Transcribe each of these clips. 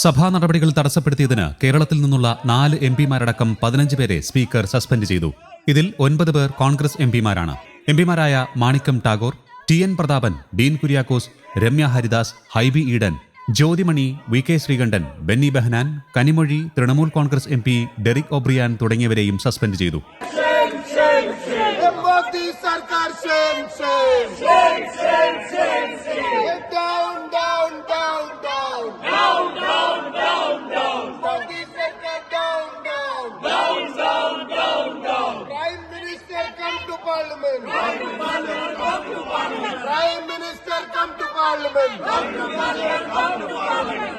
സഭാ നടപടികൾ തടസ്സപ്പെടുത്തിയതിന് കേരളത്തിൽ നിന്നുള്ള നാല് എം പിമാരടക്കം പതിനഞ്ച് പേരെ സ്പീക്കർ സസ്പെൻഡ് ചെയ്തു. ഇതിൽ ഒൻപത് പേർ കോൺഗ്രസ് എം പിമാരാണ്. M പിമാരായ Manickam Tagore T N Prathapan Dean Kuriakose Ramya Haridas Hibi Eden Jothimani V K Sreekandan Benny Behanan Kanimozhi Trinamool Congress M P Derek O'Brien തുടങ്ങിയവരെയും suspend ചെയ്തു. സർക്കാർ parliament. Prime Minister, come to parliament.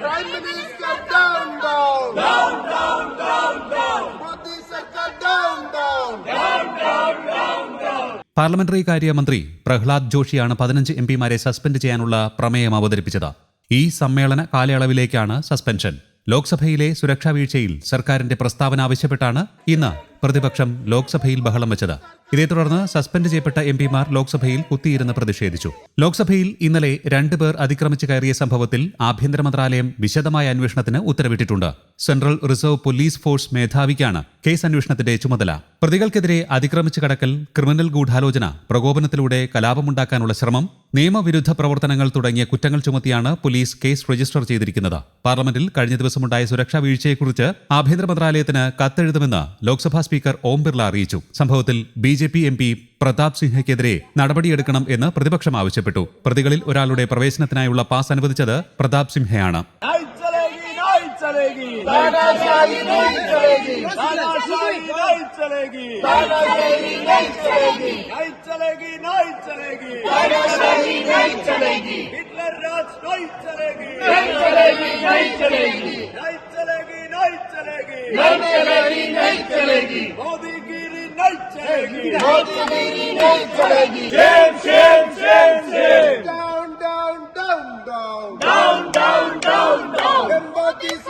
Prime Minister, down, down. Down, down, down, down. Modi Sarkar, down, down. Down, down, down, down. Parliamentary കാര്യമന്ത്രി പ്രഹ്ലാദ് ജോഷിയാണ് പതിനഞ്ച് M പിമാരെ suspend ചെയ്യാനുള്ള പ്രമേയം അവതരിപ്പിച്ചത് ഈ സമ്മേളന കാലയളവിലേക്കാണ് suspension ലോക്സഭയിലെ സുരക്ഷാ വീഴ്ചയിൽ സർക്കാരിന്റെ പ്രസ്താവന ആവശ്യപ്പെട്ടാണ് ഇന്ന് പ്രതിപക്ഷം ലോക്സഭയിൽ ബഹളം വെച്ചത് ഇതേ തുടർന്ന് സസ്പെൻഡ് ചെയ്യപ്പെട്ട എം പിമാർ ലോക്സഭയിൽ കുത്തിയിരുന്ന് പ്രതിഷേധിച്ചു. ലോക്സഭയിൽ ഇന്നലെ രണ്ടുപേർ അതിക്രമിച്ച് കയറിയ സംഭവത്തിൽ ആഭ്യന്തര മന്ത്രാലയം വിശദമായ അന്വേഷണത്തിന് ഉത്തരവിട്ടിട്ടുണ്ട്. സെൻട്രൽ റിസർവ് പോലീസ് ഫോഴ്സ് മേധാവിക്കാണ് കേസ് അന്വേഷണത്തിന്റെ ചുമതല. പ്രതികൾക്കെതിരെ അതിക്രമിച്ചു കടക്കൽ ക്രിമിനൽ ഗൂഢാലോചന പ്രകോപനത്തിലൂടെ കലാപമുണ്ടാക്കാനുള്ള ശ്രമം നിയമവിരുദ്ധ പ്രവർത്തനങ്ങൾ തുടങ്ങിയ കുറ്റങ്ങൾ ചുമത്തിയാണ് പോലീസ് കേസ് രജിസ്റ്റർ ചെയ്തിരിക്കുന്നത്. പാർലമെന്റിൽ കഴിഞ്ഞ ദിവസമുണ്ടായ സുരക്ഷാ വീഴ്ചയെക്കുറിച്ച് ആഭ്യന്തര മന്ത്രാലയത്തിന് കത്തെഴുതുമെന്ന് ലോക്സഭാ സ്പീക്കർ ഓം ബിർള അറിയിച്ചു. സംഭവത്തിൽ B J P M P Pratap സിംഹയ്ക്കെതിരെ നടപടിയെടുക്കണം എന്ന് പ്രതിപക്ഷം ആവശ്യപ്പെട്ടു. പ്രതികളിൽ ഒരാളുടെ പ്രവേശനത്തിനായുള്ള പാസ് അനുവദിച്ചത് പ്രതാപ് സിംഹയാണ്. चलेगी नहीं चलेगी तानाशाही नहीं चलेगी तानाशाही नहीं चलेगी तानाशाही नहीं चलेगी नहीं चलेगी नहीं चलेगी तानाशाही नहीं चलेगी हिटलर राज नहीं चलेगी नहीं चलेगी नहीं चलेगी नहीं चलेगी नहीं चलेगी नहीं चलेगी नहीं चलेगी मोदीगिरी नहीं चलेगी मोदीगिरी नहीं चलेगी